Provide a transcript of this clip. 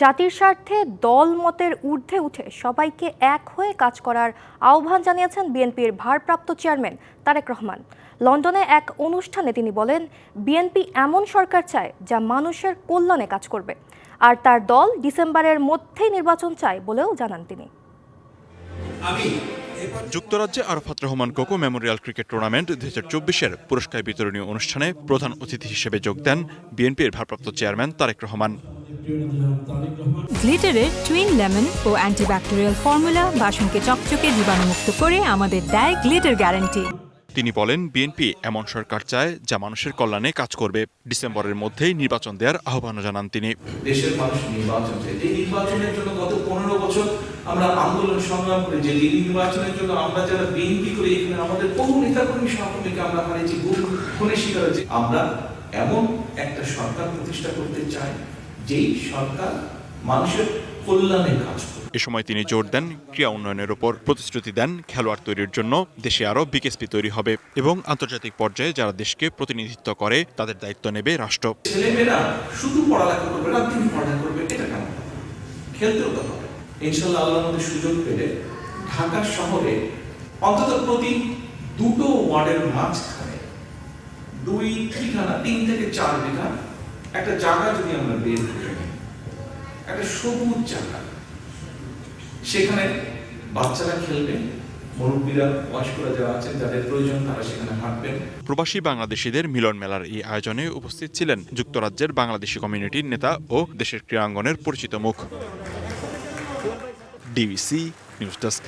জাতির স্বার্থে দল মতের ঊর্ধ্বে উঠে সবাইকে এক হয়ে কাজ করার আহ্বান জানিয়েছেন বিএনপির ভারপ্রাপ্ত চেয়ারম্যান তারেক রহমান। লন্ডনে এক অনুষ্ঠানে তিনি বলেন বিএনপি এমন সরকার চায় যা মানুষের কল্যাণে কাজ করবে। আর তার দল ডিসেম্বরের মধ্যেই নির্বাচন চায় বলেও জানান তিনি। যুক্তরাজ্যে Arafat Rahman Koko memorial cricket tournament দুই হাজার চব্বিশের পুরস্কার বিতরণী অনুষ্ঠানে প্রধান অতিথি হিসেবে যোগ দেন বিএনপির ভারপ্রাপ্ত চেয়ারম্যান তারেক রহমান। গ্লিটারের টুইন লেমন ও অ্যান্টিব্যাকটেরিয়াল ফর্মুলা বাসনকে চকচকে জীবাণুমুক্ত করে আমাদের দেয় গ্লিটার গ্যারান্টি। তিনি বলেন বিএনপি এমন সরকার চায় যা মানুষের কল্যাণে কাজ করবে। ডিসেম্বরের মধ্যেই নির্বাচন দেওয়ার আহ্বানও জানান তিনি। দেশের মানুষ নির্বাচন চায়। যে নির্বাচনের জন্য গত পনেরো বছর আমরা আন্দোলন সংগ্রাম করে। যে নির্বাচনের জন্য আমরা যারা বিএনপি করে এখানে আমাদের বহু নেতাকর্মী সহকর্মীকে আমরা হারিয়েছি বহু খুনের শিকার হয়েছি। আমরা এমন একটা সরকার প্রতিষ্ঠা করতে চাই যেই সরকার মানুষের কল্যাণে কাজ করবে এ সময় তিনি জোর দেন ক্রীড়া উন্নয়নের উপর প্রতিশ্রুতি দেন খেলোয়াড় তৈরির জন্য দেশে আরও বিকেএসপি তৈরি হবে এবং আন্তর্জাতিক পর্যায়ে যারা দেশকে প্রতিনিধিত্ব করে তাদের দায়িত্ব নেবে রাষ্ট্র। ছেলেমেয়েরা শুধু পড়ালেখা করবে রাত দিন পড়ালেখা করবে এটা কেমন? খেলতেও তো হবে। ইনশাল্লাহ আল্লাহর মধ্যে সুযোগ পেলে ঢাকা শহরে অন্তত প্রতি দুটো ওয়ার্ডের মাঝখানে দুই ঠিকানা তিন থেকে চার বিঘা একটা জায়গা যদি আমরা বের করে নিই, একটা সবুজ জায়গা সেখানে বাচ্চারা খেলবে প্রবাসী বাংলাদেশিদের মিলন মেলার এই আয়োজনে উপস্থিত ছিলেন যুক্তরাজ্যের বাংলাদেশি কমিউনিটির নেতা ও দেশের ক্রীড়াঙ্গনের পরিচিত মুখ। DBC news desk.